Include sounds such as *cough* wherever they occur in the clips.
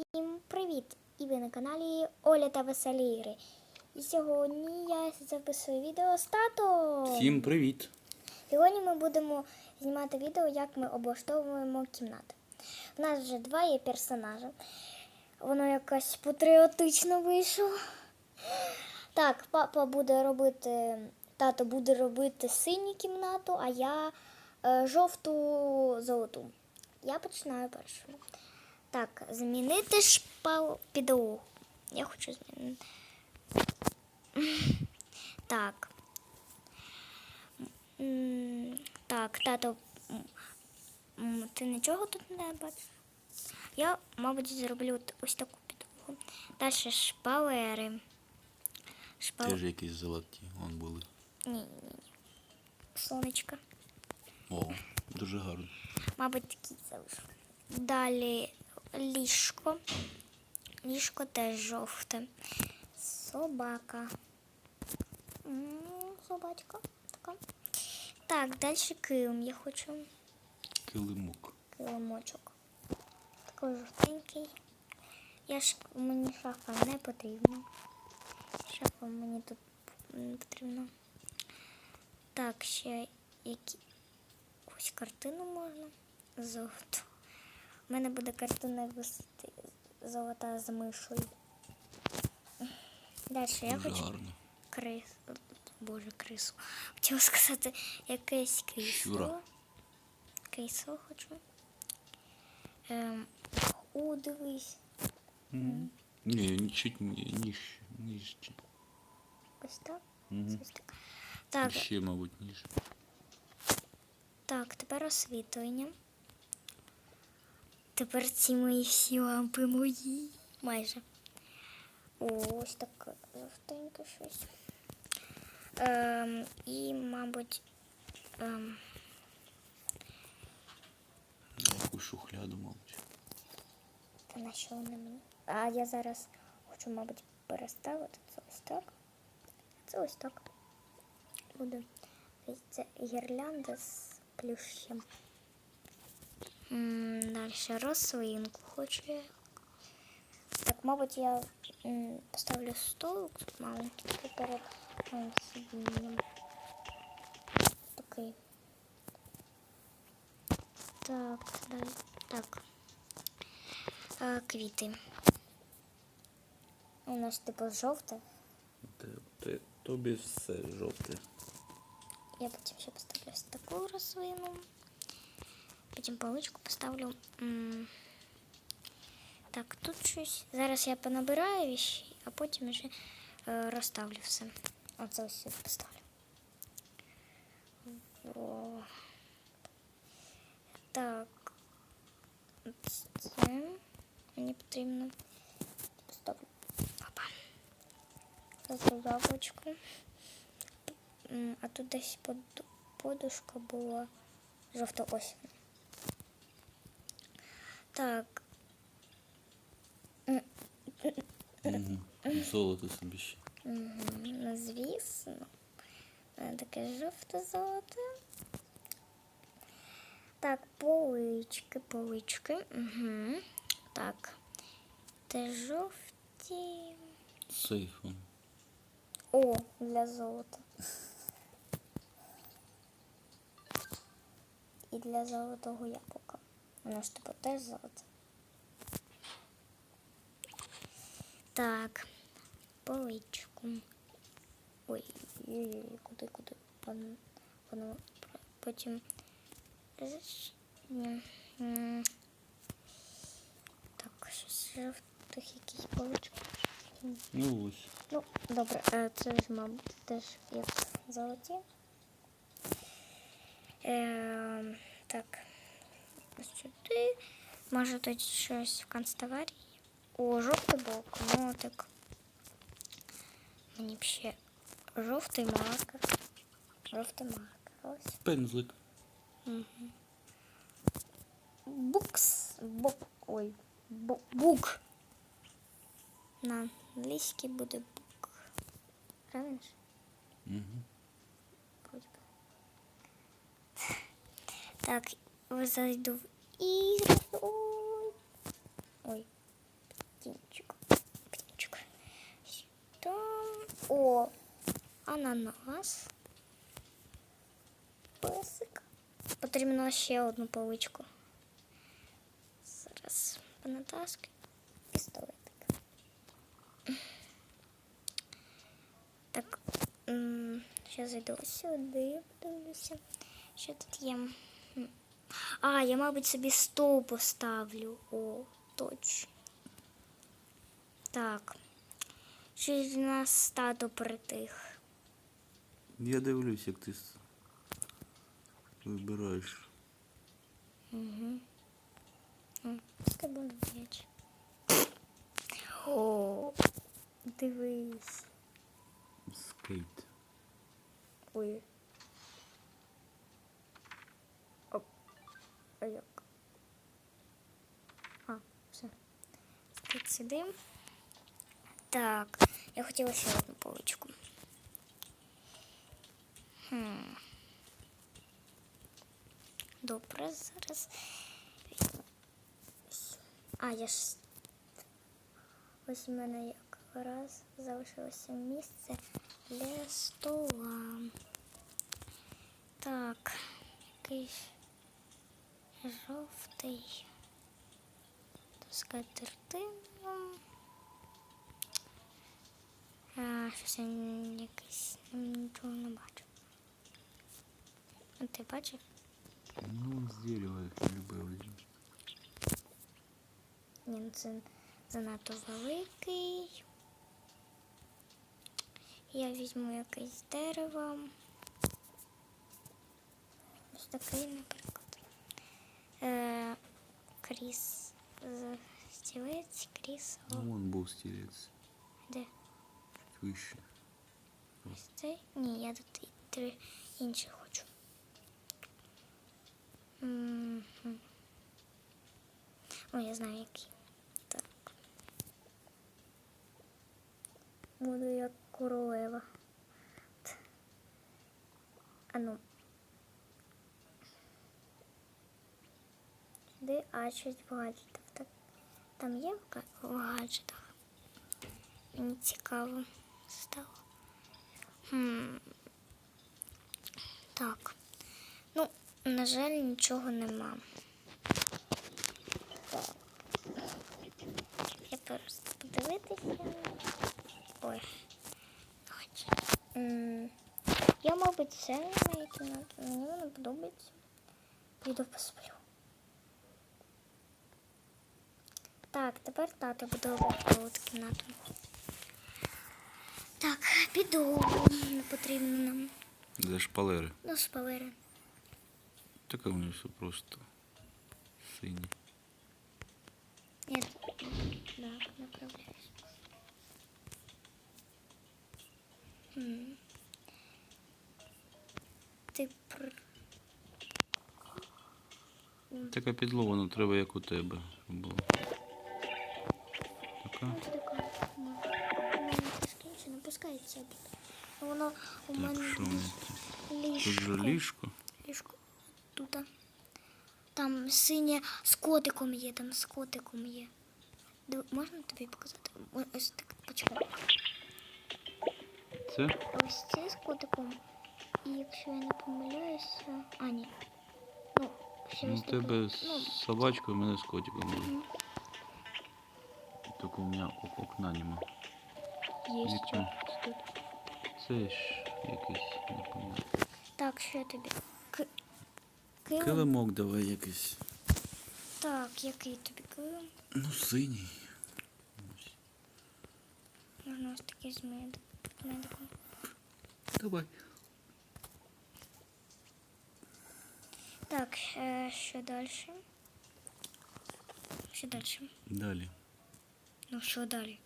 Всім привіт! І ви на каналі Оля та Веселі Ігри. І сьогодні я записую відео з тато. Всім привіт! Сьогодні ми будемо знімати відео, як ми облаштовуємо кімнати. У нас вже два є персонажі. Воно якось патріотично вийшло. Так, папа буде робити, тато буде робити синю кімнату, а я е, жовту золоту. Я починаю першою. Так, змінити шпал підлогу. Я хочу змінити. Так. Так, тато, ти нічого тут не бачиш? Я, мабуть, зроблю ось таку підлогу. Далі шпалери. Шпал... Теж якісь золоті вон були. Ні, ні, ні. Сонечко. О, дуже гарно. Мабуть, такий залишу. Далі ліжко. Ліжко теж жовте. Собака. Собачка. Така. Так, далі килим я хочу. Килимок. Килимочок. Такий жовтенький. Я ж мені шафа не потрібна. Шафа мені тут не потрібна. Так, ще які. Ось картину можна. Золото. У мене буде картина висити золота з мишою. Далі я Дуже хочу гарно. крис. Боже, крису. Хотіла сказати якесь крісло. Крісло хочу. Ем, о, дивись. Мгм. Ні, чуть ні- ніж, нижче. Ось так. Мгм. Ось так. Так, Ще, мабуть, ніж. так, тепер освітлення. Тепер ці мої всі лампи мої. Майже. О, ось таке жовтеньке щось. Ем, і, мабуть, ем, Яку шухляду, мабуть. Та на що вони мені? А я зараз хочу, мабуть, переставити це ось так. Це ось так. Буде. Ось Це гірлянда з плющем. Далі рослинку хочу я. Так, мабуть, я поставлю столик маленький перед сидінням. Такий. Так, далі. Так. Е, квіти. У нас типу жовте. Те- те- Тобі все жовте. Я потім ще поставлю ось таку рослину. Потім паличку поставлю. М, Так, тут щось. Зараз я понабираю віщі, а потім вже е, розставлю все. Оце ось сюди поставлю. Во. Так. Це мені потрібно. Поставлю. Опа. Це яблучко. М, А тут десь под- подушка була жовта осінь. Так. Угу. Золото собі ще. Мгм, Ну, звісно. Таке жовте золоте. Так, полички, полички. Угу. Так. Те жовті. Сейф. он. О, для золота. І для золотого яблука. Воно ж типу теж золоте. Так, поличку. Ой, ой, куди, куди? Воно, воно потім. Ж- ні, м. Так, щось жовтих якісь полички. Ну ось. Ну, добре, е, це ж, мабуть, теж як золоті. сюди. Може тут щось в канцтоварі. О, жовтий блокнотик. Мені б ще жовтий маркер. Жовтий маркер. Ось. Пензлик. Букс. Бук. Ой. Бу- Бук. На англійській буде бук. Правильно? ж? Угу. Вроде бы. Так, зайду в ігри. Ой. Ой. Птінчик. Птінчик. Там. О, ананас. Песик. Потрібно ще одну поличку. Зараз понатаскаю. Пістолетик. Так, м, ще зайду сюди, подивлюся. Що тут є? А, я, мабуть, собі стол поставлю. О, точно. Так. В нас тато притих. Я дивлюсь, як ти вибираєш. Угу. Це буде м'яч. О, дивись. Скейт. Ой. А? А, все. Скид сюди. Так, я хотіла ще одну поличку. Хм. Добре, зараз. А, я ж. Ось у мене якраз залишилося місце для стола. Так, якийсь жовтий. Скатертина. А, щось я м, нічого не бачу. А ти бачив? Ну, з дерева їх любив. ну це занадто великий. Я візьму якесь дерево. Ось такий, наприклад. Е, кріс. з- Стілець, крісло. Ну, вон був стілець. Де? Чуть вище. Ось цей? Ні, я тут і три інші хочу. Мгм. О, я знаю який. Так. Буду як королева. Т. А ну. А щось в гаджетах. Так. Там є в гаджетах? Мені цікаво стало. Хм. Так. Ну, на жаль, нічого нема. Я просто подивитися. Ой. Я, мабуть, не маю. Мені вона подобається. Піду посплю. Так, тепер тато буде облаштовувати кімнату. Так, піду. Не потрібно нам. Де шпалери? Ну, шпалери. Таке у нього все просто синє. Я так направляюсь. Ти пр... Така підлога, ну треба як у тебе. щоб було. Не пускається. Воно у Так, мене що? Тут же ліжко. ліжко. Ліжко тут. Там синє з котиком є, там з котиком є. Див- Можна тобі показати? Ось так, почекай. Це? Ось це з котиком. І якщо я не помиляюся. А, ні. Ну, ще Ну, ось у тебе з Ну, собачкою, у мене з котиком. буде. Мгм. Тільки у мене ок- окна нема. є Вікно. ще тут. Це ж якийсь, не пам'ятаю. Так, що тобі? К... Килим? Килимок давай якийсь. Так, який тобі килим? Ну, синій. Ось. Можна ось такий з медом. медиком. Давай. Так, е, що далі? Що далі? Далі. Ну, що далі?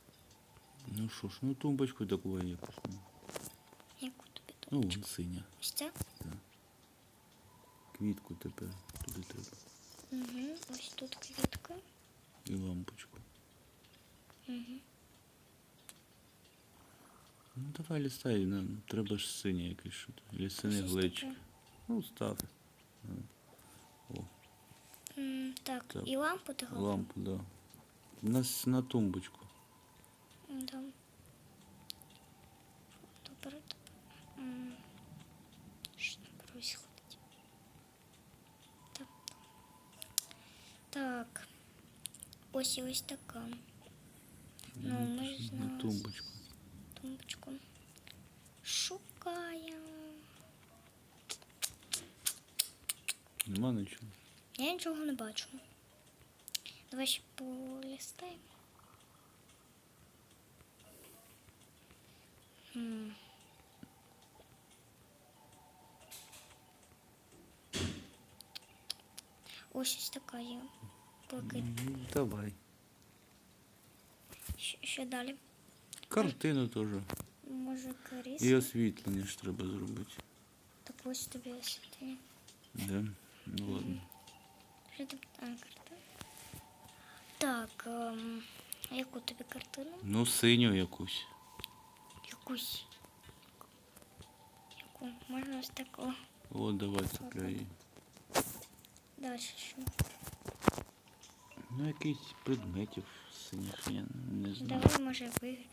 Ну що ж, ну тумбочку таку якусь. ну. Яку тобі? Ну, вон синя. Ось ця? Квітку тепер туди треба. Угу. Ось тут квітка. І лампочку. Угу. Ну давай листай, нам треба ж синє якесь що то. Синий Щось глечик. таке. Ну, став. О, М, так, Так. і лампу ти говориш? лампу, да. На, с- на тумбочку. Да. Добре, добре. М, Що там происходить? Так. Так. Ось і ось така. Ну, ми ж на на тумбочку. тумбочку. Шукаємо. Нема нічого. Я нічого не бачу. Давай ще полістаємо. М. Ось ось така є. Блакит. Ну, давай. Що, що далі? Картину теж. Може коріс? І освітлення ж треба зробити. Так ось тобі освітлення. Да? Ну ладно. Що там? А, картина. Так, ем, яку тобі картину? Ну, синю якусь. Якусь. Яку? Можна ось таку. О, давай цепляй. Далі що? Ну, якийсь предметів синіх, я не знаю. Давай, може, виграти.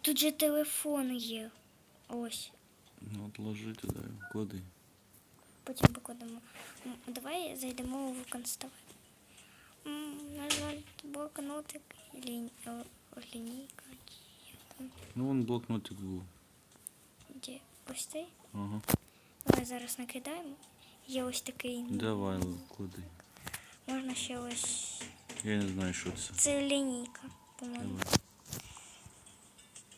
Тут же телефон є. Ось. Ну, от ложи туди, клади. Потім покладемо. М, Давай зайдемо в констове. На жаль, блокнотик і лінь... о, лінійка. чи як там, Ну, вон блокнотик був. Де? Ось цей. Ага. Давай зараз накидаємо. Є ось такий. Давай, клади. Можна ще ось. Я не знаю, що це. Це лінійка, по-моєму. Давай.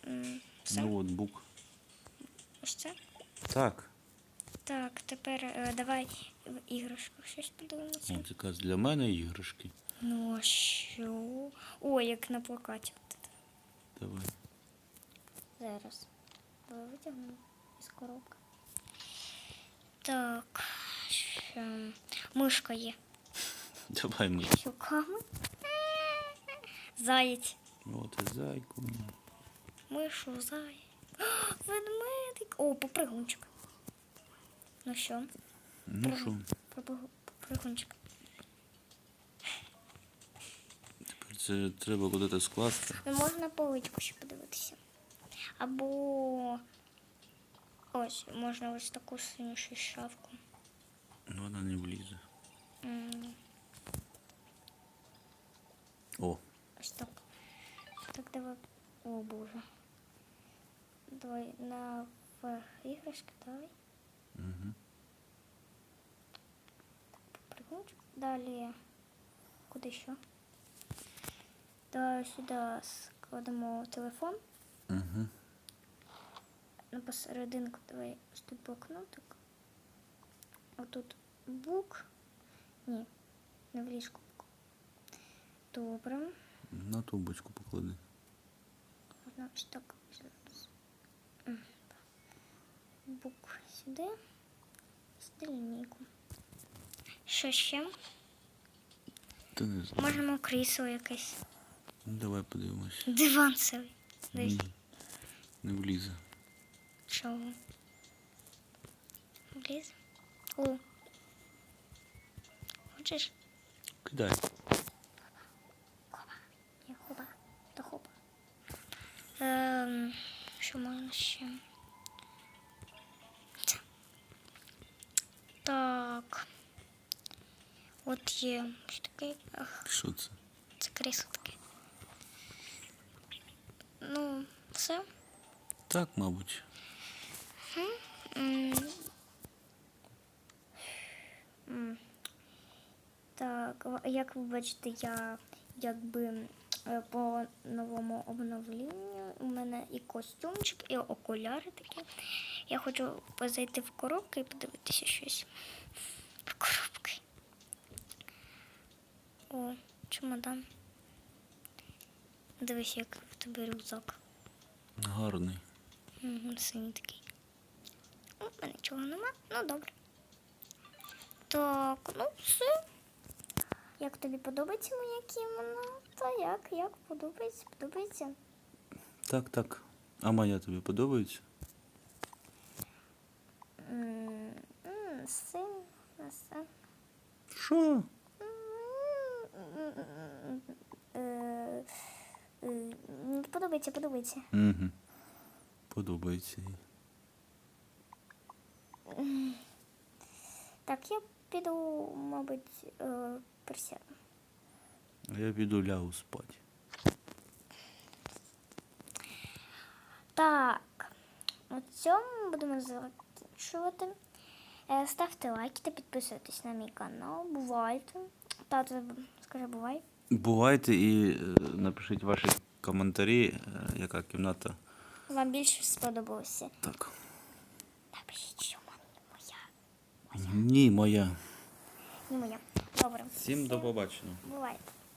М, Все? Ну от бук. Ось це? Так. Так, тепер е, давай в іграшку щось подивимося. От якраз для мене іграшки. Ну а що? О, як на плакаті. Давай. Зараз. Давай витягнемо із коробки. Так. Ще... Мишка є. *laughs* Давай ми. Щуками. Заєць. От і зайку. Мишу. О, *gasps* Ведмедик. О, попригунчик. Ну що? Ну що, Попригу- Попригунчик. тепер це треба куди-то скласти. Ну, можна поличку ще подивитися. Або ось, можна ось таку синю ще шавку. Ну вона не влізе. О, Ось так. Так давай. О боже. Давай на в іграшки давай. Угу. Далі. Куди ще? Давай сюди складемо телефон. Угу. На посерединку давай ось тут блокнотик. Отут бук. Ні, не в ліжку. Добре. На тумбочку поклади. Можна так. Бук сюди. Сюди лінійку. Що ще? Та не знаю. Можемо крісло якесь. Ну, давай подивимось. Диван цілий. Ні, не влізе. Чого? Вліз? О. Хочеш? Кидай. Ні, хопа. Та хопа. Ем, що можна ще? Є що таке. Що це? це крісло таке. Ну, все. Так, мабуть. Так, як ви бачите, я якби е, по новому обновленню у мене і костюмчик, і окуляри такі. Я хочу зайти в коробки і подивитися щось. В коробки. О, чемодан. Дивись, як в тебе рюкзак. Гарний. Угу, синій такий. У мене нічого нема. Ну добре. Так, ну все. Як тобі подобається моя кімната? Як? Як подобається? Подобається? Так, так. А моя тобі подобається? М, м, Син, все. Що? Е, Подобається, подобається. Угу. Подобається їй. Так, я піду, мабуть, е, присяду. А я піду лягу спати. Так, на цьому будемо закінчувати. Е, Ставте лайки та підписуйтесь на мій канал. Бувайте. Тато, скажи, бувай. Бувайте і е, напишіть ваші коментарі, е, яка кімната. Вам більше сподобалося. Так. Напишіть, що моя. моя. Ні, моя. Ні, моя. Добре. Всім до побачення. Бувайте.